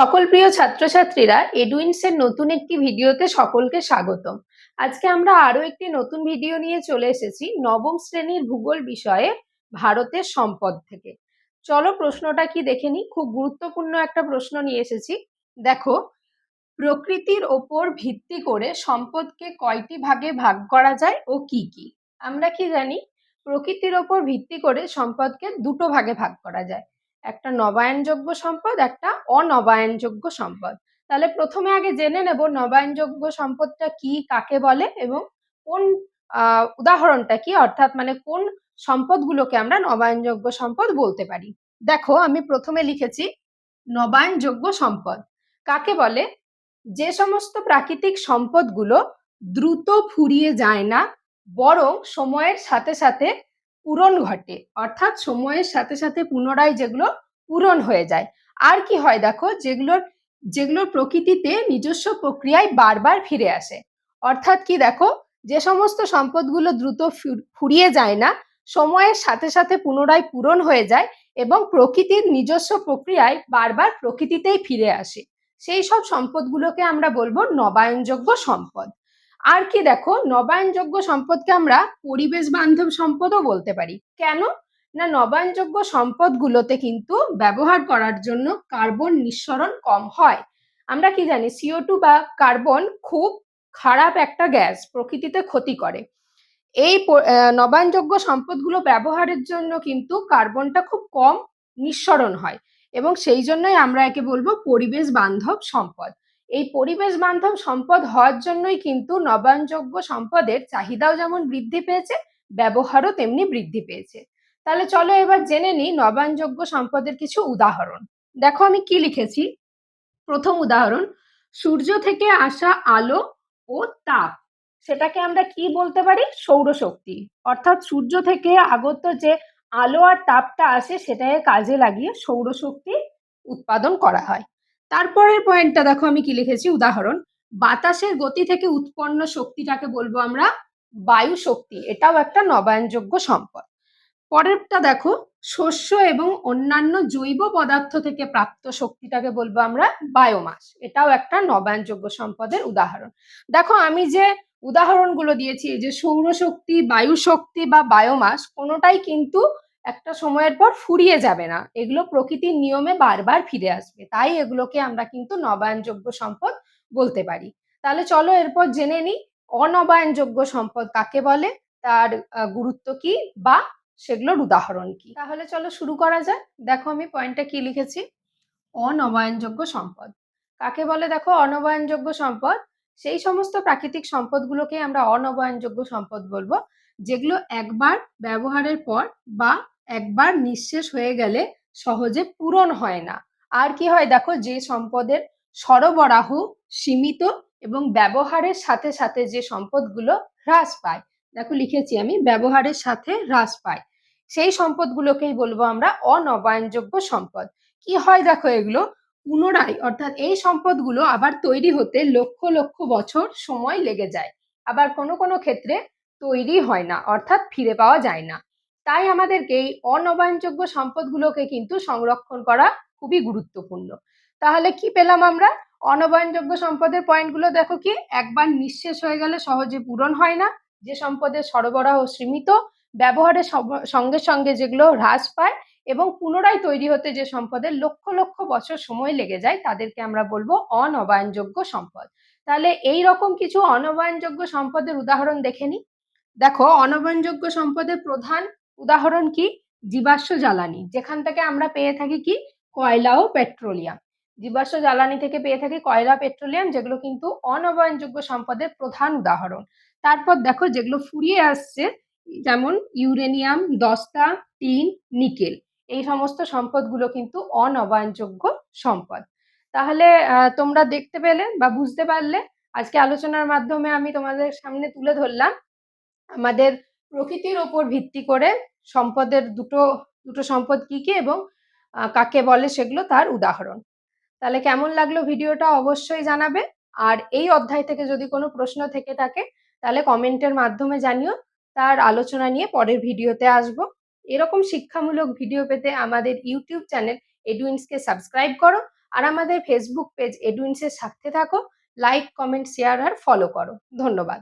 সকল প্রিয় ছাত্রছাত্রীরা এডুইন্সের নতুন একটি ভিডিওতে সকলকে স্বাগতম। আজকে আমরা আরও একটি নতুন ভিডিও নিয়ে চলে এসেছি নবম শ্রেণির ভূগোল বিষয়ে ভারতের সম্পদ থেকে। চলো প্রশ্নটা কি দেখে নিই? খুব গুরুত্বপূর্ণ একটা প্রশ্ন নিয়ে এসেছি। দেখো, প্রকৃতির ওপর ভিত্তি করে সম্পদকে কয়টি ভাগে ভাগ করা যায় ও কি কি? আমরা কি জানি? প্রকৃতির ওপর ভিত্তি করে সম্পদকে দুটো ভাগে ভাগ করা যায়। একটা নবায়নযোগ্য সম্পদ, একটা অনবায়নযোগ্য সম্পদ। তাহলে প্রথমে আগে জেনে নেব নবায়নযোগ্য সম্পদটা কি, কাকে বলে এবং কোন উদাহরণটা কি, অর্থাৎ মানে কোন সম্পদগুলোকে আমরা নবায়নযোগ্য সম্পদ বলতে পারি। দেখো, আমি প্রথমে লিখেছি নবায়নযোগ্য সম্পদ। কাকে বলে? যে সমস্ত প্রাকৃতিক সম্পদগুলো দ্রুত ফুরিয়ে যায় না, বরং সময়ের সাথে সাথে পূরণ ঘটে। অর্থাৎ সময়ের সাথে সাথে পুনরায় যেগুলো পূরণ হয়ে যায়। আর কি হয় দেখো, যেগুলোর যেগুলোর প্রকৃতিতে নিজস্ব প্রক্রিয়ায় বারবার ফিরে আসে। অর্থাৎ কি দেখো, যে সমস্ত সম্পদগুলো দ্রুত ফুরিয়ে যায় না, সময়ের সাথে সাথে পুনরায় পূরণ হয়ে যায় এবং প্রকৃতির নিজস্ব প্রক্রিয়ায় বারবার প্রকৃতিতেই ফিরে আসে। সেই সব সম্পদগুলোকে আমরা বলব নবায়নযোগ্য সম্পদ। আর কি দেখো, নবায়নযোগ্য সম্পদকে আমরা পরিবেশ বান্ধব সম্পদও বলতে পারি। কেন? না, নবায়নযোগ্য সম্পদগুলোতে কিন্তু ব্যবহার করার জন্য কার্বন নিঃসরণ কম হয়। আমরা কি জানি সিও টু বা কার্বন খুব খারাপ একটা গ্যাস, প্রকৃতিতে ক্ষতি করে। এই নবায়নযোগ্য সম্পদগুলো ব্যবহারের জন্য কিন্তু কার্বনটা খুব কম নিঃসরণ হয় এবং সেই জন্যই আমরা একে বলব পরিবেশ বান্ধব সম্পদ। এই পরিবেশ বান্ধব সম্পদ হওয়ার জন্যই কিন্তু নবায়নযোগ্য সম্পদের চাহিদাও যেমন বৃদ্ধি পেয়েছে, ব্যবহারও তেমনি বৃদ্ধি পেয়েছে। তাহলে চলো এবার জেনে নিই নবায়নযোগ্য সম্পদের কিছু উদাহরণ। দেখো আমি কি লিখেছি? প্রথম উদাহরণ, সূর্য থেকে আসা আলো ও তাপ, সেটাকে আমরা কি বলতে পারি? সৌরশক্তি। অর্থাৎ সূর্য থেকে আগত যে আলো আর তাপটা আসে, সেটাকে কাজে লাগিয়ে সৌরশক্তি উৎপাদন করা হয়। তারপরের পয়েন্টটা দেখো আমি কি লিখেছি? উদাহরণ, বাতাসের গতি থেকে উৎপন্ন শক্তিটাকে বলব আমরা বায়ু শক্তি, এটাও একটা নবায়নযোগ্য সম্পদ। পরেরটা দেখো, শস্য এবং অন্যান্য জৈব পদার্থ থেকে প্রাপ্ত শক্তিটাকে বলব আমরা বায়োমাস, এটাও একটা নবায়নযোগ্য সম্পদের উদাহরণ। দেখো আমি যে উদাহরণগুলো দিয়েছি যে সৌরশক্তি বায়ু শক্তি বা বায়োমাস, কোনোটাই কিন্তু একটা সময়ের পর ফুরিয়ে যাবে না। এগুলো প্রকৃতির নিয়মে বারবার ফিরে আসবে। তাই এগুলোকে আমরা কিন্তু নবায়নযোগ্য সম্পদ বলতে পারি। তাহলে চলো এরপর জেনে নিই, অনবায়নযোগ্য সম্পদ কাকে বলে? তার গুরুত্ব কি বা সেগুলোর উদাহরণ কি? তাহলে চলো শুরু করা যাক। দেখো আমি পয়েন্টটা কি লিখেছি? অনবায়নযোগ্য সম্পদ। কাকে বলে? দেখো অনবায়নযোগ্য সম্পদ, সেই সমস্ত প্রাকৃতিক সম্পদগুলোকে আমরা অনবায়নযোগ্য সম্পদ বলব, যেগুলো একবার ব্যবহারের পর বা একবার নিঃশেষ হয়ে গেলে সহজে পূরণ হয় না। আর কি হয় দেখো, যে সম্পদের সরবরাহ সীমিত এবং ব্যবহারের সাথে সাথে যে সম্পদগুলো হ্রাস পায়, দেখো লিখেছি আমি, ব্যবহারের সাথে হ্রাস পায়। সেই সম্পদগুলোকেই বলব আমরা অনবায়নযোগ্য সম্পদ। কি হয় দেখো এগুলো? পুনরায়, অর্থাৎ এই সম্পদগুলো আবার তৈরি হতে লক্ষ লক্ষ বছর সময় লেগে যায়। আবার কোনো কোনো ক্ষেত্রে তৈরি হয় না, অর্থাৎ ফিরে পাওয়া যায় না। তাই আমাদেরকে এই অনবায়নযোগ্য সম্পদগুলোকে কিন্তু সংরক্ষণ করা খুবই গুরুত্বপূর্ণ। তাহলে কি পেলাম আমরা? অনবায়নযোগ্য সম্পদের পয়েন্টগুলো দেখো কি, একবার নিঃশেষ হয়ে গেলে সহজে পূরণ হয় না। যে সম্পদের সরবরাহ সীমিত, ব্যবহারের সঙ্গে সঙ্গে যেগুলো হ্রাস পায় এবং পুনরায় তৈরি হতে যে সম্পদের লক্ষ লক্ষ বছর সময় লেগে যায়, তাদেরকে আমরা বলব অনবায়নযোগ্য সম্পদ। তাহলে এই রকম কিছু অনবায়নযোগ্য সম্পদের উদাহরণ দেখে নিই দেখো, অনবায়নযোগ্য সম্পদের প্রধান উদাহরণ কি? জীবাশ্ম জ্বালানি। যেখান থেকে আমরা পেয়ে থাকি কি? কয়লা ও পেট্রোলিয়াম। জীবাশ্ম জ্বালানি থেকে পেয়ে থাকি কয়লা, পেট্রোলিয়াম, যেগুলো কিন্তু অনবায়নযোগ্য সম্পদের প্রধান উদাহরণ। তারপর দেখো যেগুলো ফুরিয়ে আসছে, যেমন ইউরেনিয়াম, দস্তা, টিন, নিকেল। এই সমস্ত সম্পদগুলো কিন্তু অনবায়নযোগ্য সম্পদ। তাহলে তোমরা দেখতে পেলে বা বুঝতে পারলে, আজকে আলোচনার মাধ্যমে আমি তোমাদের সামনে তুলে ধরলাম আমাদের প্রকৃতির ওপর ভিত্তি করে সম্পদের দুটো দুটো সম্পদ কি কি এবং কাকে বলে সেগুলো তার উদাহরণ। তাহলে কেমন লাগল ভিডিওটা অবশ্যই জানাবে। আর এই অধ্যায় থেকে যদি কোনো প্রশ্ন থেকে থাকে, তাহলে কমেন্টের মাধ্যমে জানিও। তার আলোচনা নিয়ে পরের ভিডিওতে আসব। এরকম শিক্ষামূলক ভিডিও পেতে আমাদের ইউটিউব চ্যানেল এডুইন্সকে সাবস্ক্রাইব করো। আর আমাদের ফেসবুক পেজ এডুইন্সের সাথে থাকো। লাইক, কমেন্ট, শেয়ার আর ফলো করো। ধন্যবাদ।